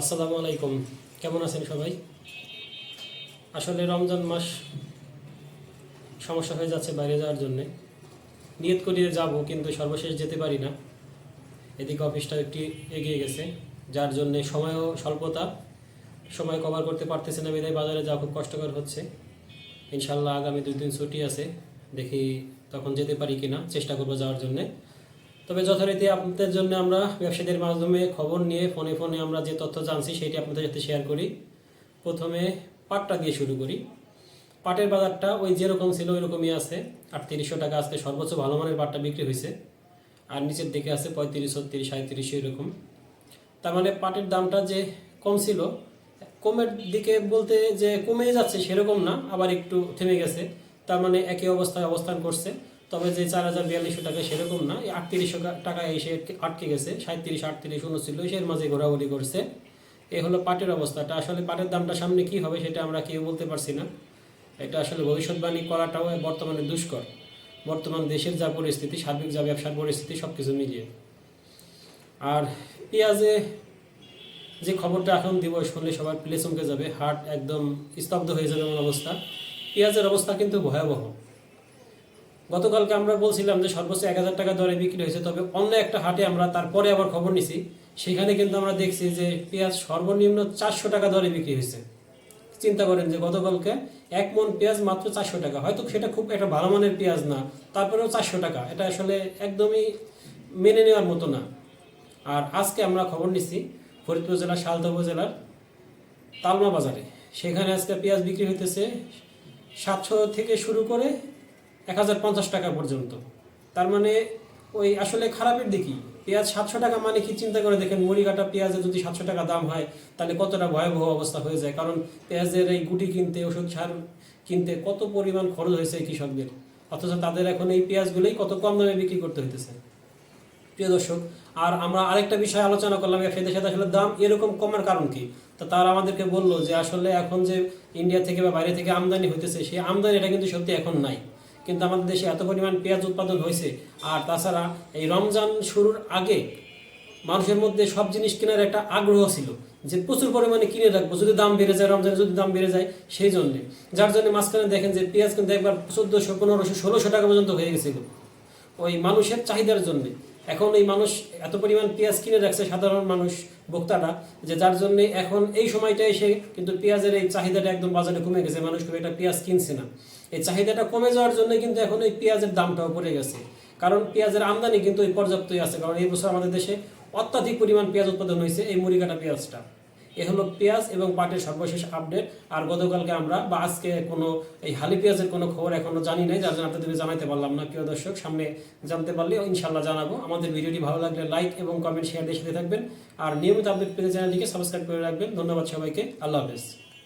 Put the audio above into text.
আসসালামু আলাইকুম। কেমন আছেন সবাই? আসলে রমজান মাস সমস্যা হয়ে যাচ্ছে বাইরে যাওয়ার জন্যে। নিয়ত করিয়ে যাব, কিন্তু সর্বশেষ যেতে পারি না। এদিকে অফিসটা একটি এগিয়ে গেছে, যার জন্যে সময়ও স্বল্পতা। সময় কভার করতে পারতেছে না, বিদায় বাজারে যাওয়া খুব কষ্টকর হচ্ছে। ইনশাল্লাহ আগামী দুই দিন ছুটি আছে, দেখি তখন যেতে পারি কিনা, চেষ্টা করব যাওয়ার জন্যে। তবে যথারীতি আপনাদের জন্য আমরা ব্যবসায়ীদের মাধ্যমে খবর নিয়ে ফোনে ফোনে আমরা যে তথ্য জানছি সেটি আপনাদের সাথে শেয়ার করি। প্রথমে পাটটা দিয়ে শুরু করি। পাটের বাজারটা ওই যেরকম ছিল ওই রকমই আছে। আটত্রিশশো টাকা আজকে সর্বোচ্চ ভালো মানের পাটটা বিক্রি হয়েছে। আর নিচের দিকে আছে পঁয়ত্রিশ ছত্রিশ সাঁত্রিশ এরকম। তার মানে পাটের দামটা যে কম ছিল, কমের দিকে বলতে যে কমে যাচ্ছে সেরকম না, আবার একটু থেমে গেছে। তার মানে একই অবস্থায় অবস্থান করছে। তবে যে চার হাজার বিয়াল্লিশশো টাকা সেরকম না আটত্রিশশো টাকা এসে আটকে গেছে সাঁত্রিশ আটত্রিশ উনছিল এর মাঝে ঘোরাঘুরি করছে। এ হলো পাটের অবস্থাটা। আসলে পাটের দামটা সামনে কি হবে সেটা আমরা কেউ বলতে পারছি না। এটা আসলে ভবিষ্যৎবাণী করাটাও বর্তমানে দুষ্কর। বর্তমান দেশের যা পরিস্থিতি, সার্বিক যা ব্যবসার পরিস্থিতি সব কিছু মিলিয়ে। আর পেঁয়াজে যে খবরটা এখন দিব, শুনলে সবার প্লে চমকে যাবে, হার্ট একদম স্তব্ধ হয়ে যাবে এমন অবস্থা। পেঁয়াজের অবস্থা কিন্তু ভয়াবহ। গতকালকে আমরা বলছিলাম যে সর্বোচ্চ এক হাজার টাকা দরে বিক্রি হয়েছে, তবে অন্য একটা হাটে আমরা তারপরে আবার খবর নিছি। সেখানে কিন্তু আমরা দেখছি যে পেঁয়াজ সর্বনিম্ন চারশো টাকা দরে বিক্রি হয়েছে। চিন্তা করেন যে গতকালকে এক মন পেঁয়াজ মাত্র চারশো টাকা। হয়তো সেটা খুব একটা ভালো মানের পেঁয়াজ না, তারপরেও চারশো টাকা। এটা আসলে একদমই মেনে নেওয়ার মতো না। আর আজকে আমরা খবর নিছি ফরিদপুর জেলার শালদা উপজেলার তালমা বাজারে। সেখানে আজকে পেঁয়াজ বিক্রি হইতেছে সাতশো থেকে শুরু করে এক হাজার পঞ্চাশ টাকা পর্যন্ত। তার মানে ওই আসলে খারাপের দিকই। পেঁয়াজ সাতশো টাকা মানে কি চিন্তা করে দেখেন মুড়ি কাটা পেঁয়াজের যদি সাতশো টাকা দাম হয়, তাহলে কতটা ভয়াবহ অবস্থা হয়ে যায়। কারণ পেঁয়াজের এই গুটি কিনতে, ওষুধ সার কিনতে কত পরিমাণ খরচ হয়েছে কৃষকদের। অথচ তাদের এখন এই পেঁয়াজগুলোই কত কম দামে বিক্রি করতে হইতেছে। প্রিয় দর্শক, আর আমরা আরেকটা বিষয় আলোচনা করলাম ব্যবসায়ীদের সাথে আসলে দাম এরকম কমার কারণ কি? তো তারা আমাদেরকে বলল যে আসলে এখন যে ইন্ডিয়া থেকে বা বাইরে থেকে আমদানি হইতেছে, সেই আমদানিটা কিন্তু সত্যি এখন নাই। কিন্তু আমাদের দেশে এত পরিমাণ পেঁয়াজ উৎপাদন হয়েছে। আর তাছাড়া এই রমজান শুরুর আগে মানুষের মধ্যে সব জিনিস কেনার একটা আগ্রহ ছিল যে প্রচুর পরিমাণে কিনে রাখব। যদি দাম বেড়ে যায়, রমজানে যদি দাম বেড়ে যায়, সেই জন্যে। যার জন্য মাঝখানে দেখেন যে পেঁয়াজ কিন্তু একবার চোদ্দোশো, পনেরোশো, ষোলোশো টাকা পর্যন্ত হয়ে গেছিল। ওই মানুষের চাহিদার জন্য। এখন এই মানুষ এত পরিমাণ পেঁয়াজ কিনে রাখছে সাধারণ মানুষ, ভোক্তারা, যে যার জন্য এখন এই সময়টা এসে কিন্তু পেঁয়াজের এই চাহিদাটা একদম বাজারে কমে গেছে, মানুষ খুব একটা পেঁয়াজ কিনছে না। এই চাহিদাটা কমে যাওয়ার জন্য কিন্তু এখন এই পেঁয়াজের দামটাও পড়ে গেছে। কারণ পেঁয়াজের আমদানি কিন্তু এই পর্যাপ্তই আছে, কারণ এই বছর আমাদের দেশে অত্যাধিক পরিমাণ পেঁয়াজ উৎপাদন হয়েছে এই মুড়িকাটা পেঁয়াজটা। এ হলো পেঁয়াজ এবং পাটের সর্বশেষ আপডেট আর গতকালকে আমরা বা আজকে কোনো এই হালি পেঁয়াজের কোনো খবর এখনও জানি নাই, যার জন্য আপনাদের জানাতে পারলাম না। প্রিয় দর্শক, সামনে জানতে পারলে ইনশাল্লাহ জানাব। আমাদের ভিডিওটি ভালো লাগলে লাইক এবং কমেন্ট শেয়ার দিয়ে সাথে থাকবেন। আর নিয়মিত আপডেট পেতে চ্যানেলটিকে সাবস্ক্রাইব করে রাখবেন। ধন্যবাদ সবাইকে। আল্লাহ হাফেজ।